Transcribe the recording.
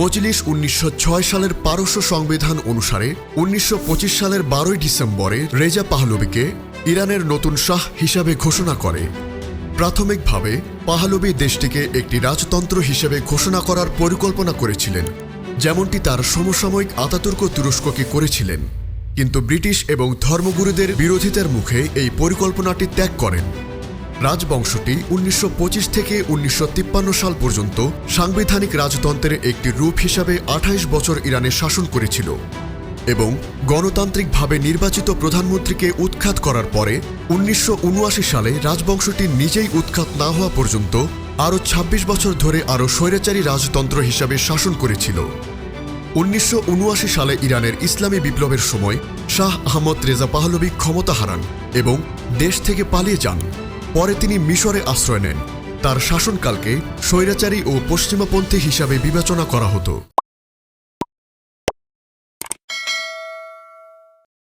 মজলিস উনিশশো ছয় সালের পারস্য সংবিধান অনুসারে উনিশশো পঁচিশ সালের বারোই ডিসেম্বরে রেজা পাহলবিকে ইরানের নতুন শাহ হিসাবে ঘোষণা করে। প্রাথমিকভাবে পাহলবি দেশটিকে একটি রাজতন্ত্র হিসেবে ঘোষণা করার পরিকল্পনা করেছিলেন, যেমনটি তার সমসাময়িক আতাতুর্ক তুরস্ককে করেছিলেন। কিন্তু ব্রিটিশ এবং ধর্মগুরুদের বিরোধিতার মুখে এই পরিকল্পনাটি ত্যাগ করেন। রাজবংশটি উনিশশো পঁচিশ থেকে উনিশশো তিপ্পান্ন সাল পর্যন্ত সাংবিধানিক রাজতন্ত্রের একটি রূপ হিসাবে আঠাইশ বছর ইরানে শাসন করেছিল এবং গণতান্ত্রিকভাবে নির্বাচিত প্রধানমন্ত্রীকে উৎখাত করার পরে উনিশশো উনআশি সালে রাজবংশটি নিজেই উৎখাত না হওয়া পর্যন্ত আরও ২৬ বছর ধরে আরও স্বৈরাচারী রাজতন্ত্র হিসাবে শাসন করেছিল। উনিশশো উনআশি সালে ইরানের ইসলামী বিপ্লবের সময় শাহ আহমদ রেজা পাহলবি ক্ষমতা হারান এবং দেশ থেকে পালিয়ে যান। পরে তিনি মিশরে আশ্রয় নেন। তার শাসনকালকে স্বৈরাচারী ও পশ্চিমাপন্থী হিসাবে বিবেচনা করা হতো।